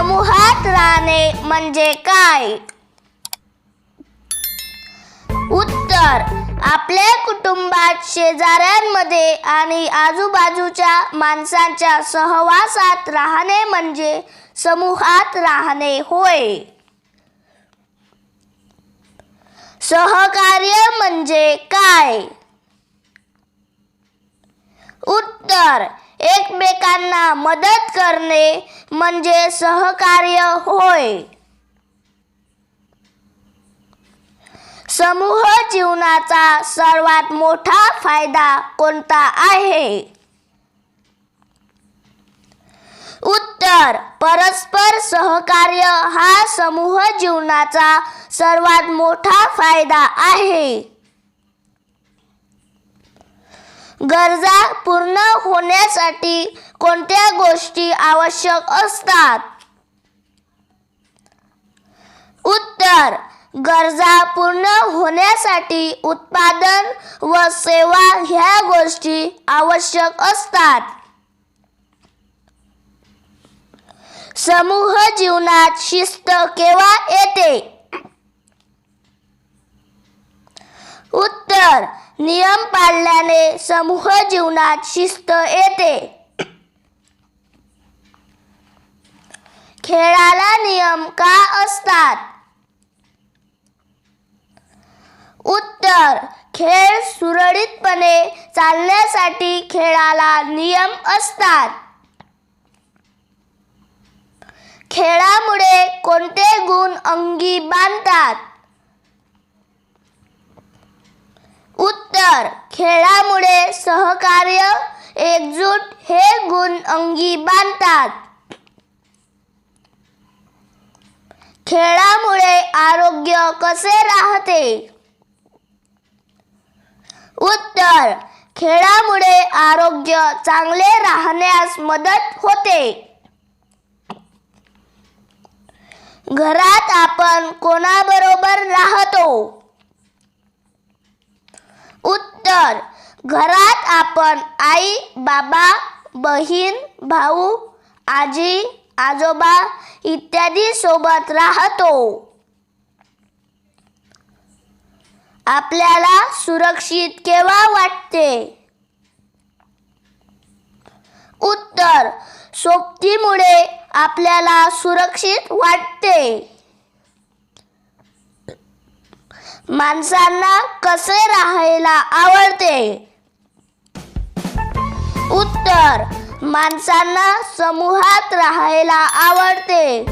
समूहात राहणे म्हणजे काय? उत्तर. आपल्या कुटुंबात शेजाऱ्यांमध्ये आणि आजूबाजूच्या माणसांच्या सहवासात राहणे म्हणजे समूहात राहणे होय. सहकार्य म्हणजे काय? उत्तर. एकमेकांना मदत करणे म्हणजे सहकार्य होय. समूह जीवनाचा सर्वात मोठा फायदा कोणता आहे? उत्तर परस्पर सहकार्य हा समूह जीवनाचा सर्वात मोठा फायदा आहे. गरजा पूर्ण होण्यासाठी कोणत्या गोष्टी आवश्यक असतात? उत्तर गरजा पूर्ण होण्यासाठी उत्पादन व सेवा ह्या गोष्टी आवश्यक असतात. समूह जीवनात शिस्त केव्हा येते उत्तर नियम पाळल्याने समूह जीवनात शिस्त येते. खेळाला नियम का असतात? उत्तर खेळ सुरळीतपणे चालण्यासाठी खेळाला नियम असतात. खेळामुळे कोणते गुण अंगी बांधतात? उत्तर खेळामुळे सहकार्य एकजूट हे गुण अंगी बांधतात. खेळामुळे आरोग्य कसे राहते? उत्तर खेळामुळे आरोग्य चांगले राहण्यास मदत होते. घरात आपण कोणाबरोबर राह उत्तर घरात आपण आई बाबा बहीण भाऊ आजी आजोबा इत्यादी सोबत राहतो. आपल्याला सुरक्षित केव्हा वाटते? उत्तर सोबतीमुळे आपल्याला सुरक्षित वाटते. माणसांना कसे राहायला आवडते? उत्तर. माणसांना समूहात राहायला आवडते.